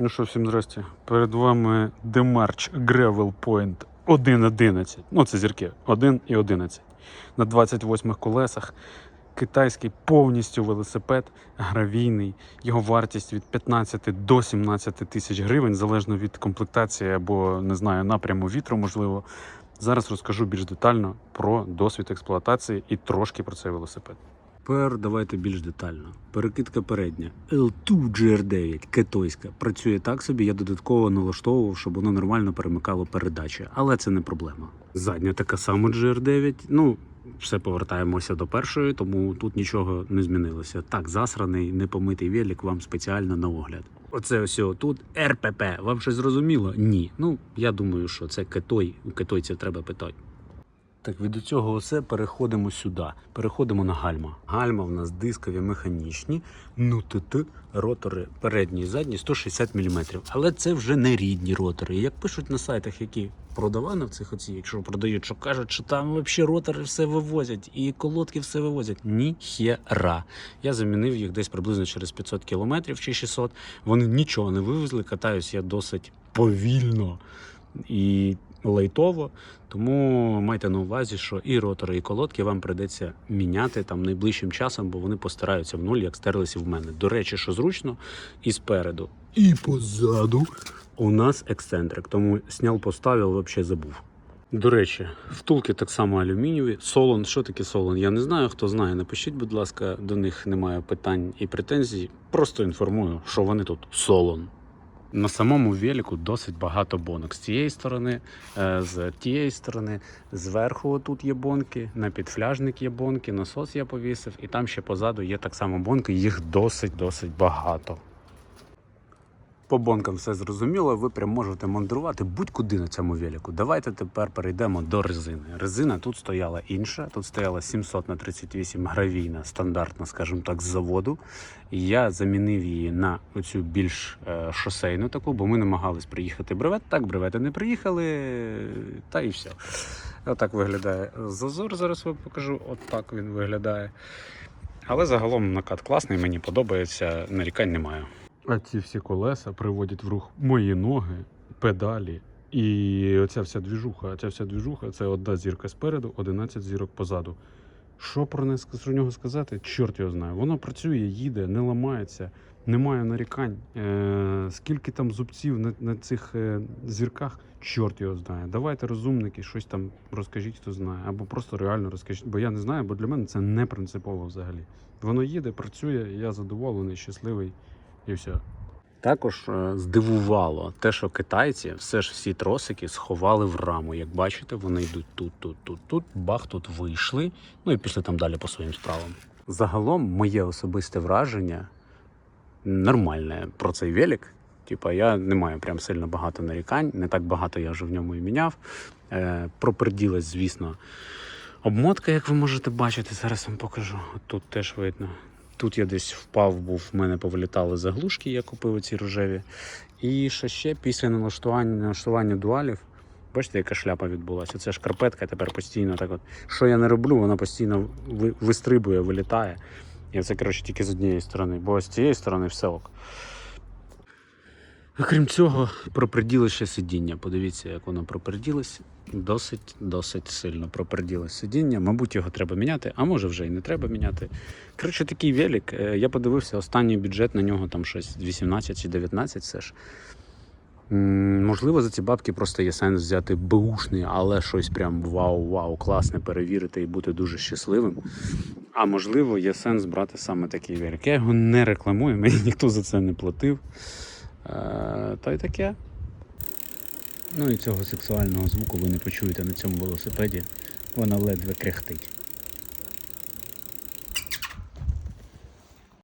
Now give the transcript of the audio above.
Ну що, всім здрасте. Перед вами Demarch Gravel Point 1.11. Ну, це зірки 1 і 11. На 28 колесах. Китайський повністю велосипед, гравійний. Його вартість від 15 до 17 тисяч гривень, залежно від комплектації або не знаю, напряму вітру, можливо. Зараз розкажу більш детально про досвід експлуатації і трошки про цей велосипед. Тепер давайте більш детально. Перекидка передня. L2 GR9, китайська. Працює так собі, я додатково налаштовував, щоб воно нормально перемикало передачі. Але це не проблема. Задня така сама GR9. Ну, все повертаємося до першої, тому тут нічого не змінилося. Так, засраний, непомитий велик вам спеціально на огляд. Оце ось тут РПП. Вам щось зрозуміло? Ні. Ну, я думаю, що це китой. У китайців треба питати. Так, від цього все переходимо сюди. Переходимо на гальма. Гальма в нас дискові механічні, ну ТТ, ротори передні і задні 160 мм. Але це вже не рідні ротори. Як пишуть на сайтах, які продавали в цих оці, якщо продають, що кажуть, що там взагалі ротори все вивозять і колодки все вивозять. Ні хера. Я замінив їх десь приблизно через 500 км чи 600. Вони нічого не вивезли. Катаюсь я досить повільно і лайтово. Тому майте на увазі, що і ротори, і колодки вам прийдеться міняти там найближчим часом, бо вони постараються в нуль, як стерлися в мене. До речі, що зручно, і спереду, і позаду у нас ексцентрик. Тому сняв, поставив, взагалі забув. До речі, втулки так само алюмінієві. Солон, що таке солон? Я не знаю. Хто знає, напишіть, будь ласка, до них немає питань і претензій. Просто інформую, що вони тут солон. На самому велику досить багато бонок. З цієї сторони, е, з тієї сторони, зверху тут є бонки, на підфляжник є бонки, насос я повісив, і там ще позаду є так само бонки, їх досить-досить багато. По бонкам все зрозуміло, ви прям можете мандрувати будь-куди на цьому велику. Давайте тепер перейдемо до резини. Резина тут стояла інша, тут стояла 700 на 38 гравійна, стандартна, скажімо так, з заводу. Я замінив її на оцю більш е, шосейну таку, бо ми намагались приїхати бревет. Так, бревети не приїхали, та і все. Отак виглядає зазор. Зараз вам покажу. Отак він виглядає. Але загалом накат класний, мені подобається, нарікань немає. А ці всі колеса приводять в рух мої ноги, педалі. І оця вся двіжуха, ця вся двіжуха це одна зірка спереду, 11 зірок позаду. Що про не про нього сказати? Чорт його знає. Воно працює, їде, не ламається, немає нарікань. Е, скільки там зубців на, на цих е, зірках, чорт його знає. Давайте розумники, щось там розкажіть, хто знає, або просто реально розкажіть. Бо я не знаю, бо для мене це не принципово взагалі. Воно їде, працює, я задоволений, щасливий і все. Також е, здивувало те, що китайці все ж всі тросики сховали в раму. Як бачите, вони йдуть тут, тут, тут, тут, бах, тут вийшли. Ну і пішли там далі по своїм справам. Загалом, моє особисте враження нормальне про цей велик. Типа, я не маю прям сильно багато нарікань, не так багато я вже в ньому і міняв. Е, проприділась, звісно, обмотка, як ви можете бачити. Зараз вам покажу. Тут теж видно. Тут я десь впав, був, в мене повилітали заглушки, я купив оці рожеві. І що ще після налаштування, налаштування дуалів, бачите, яка шляпа відбулася. Це шкарпетка тепер постійно так от. Що я не роблю, вона постійно вистрибує, вилітає. І це, коротше, тільки з однієї сторони, бо з цієї сторони все ок. Окрім цього, проприділище сидіння. Подивіться, як воно проприділось. Досить, досить сильно проприділось сидіння. Мабуть, його треба міняти, а може вже і не треба міняти. Коротше, такий велик. Е, Я подивився, останній бюджет на нього там щось 18 чи 19 все ж. Можливо, за ці бабки просто є сенс взяти беушний, але щось прям вау-вау, класне перевірити і бути дуже щасливим. А можливо, є сенс брати саме такий велик. Я його не рекламую, мені ніхто за це не платив. Е, Та й таке. Ну і цього сексуального звуку ви не почуєте на цьому велосипеді. Вона ледве кряхтить.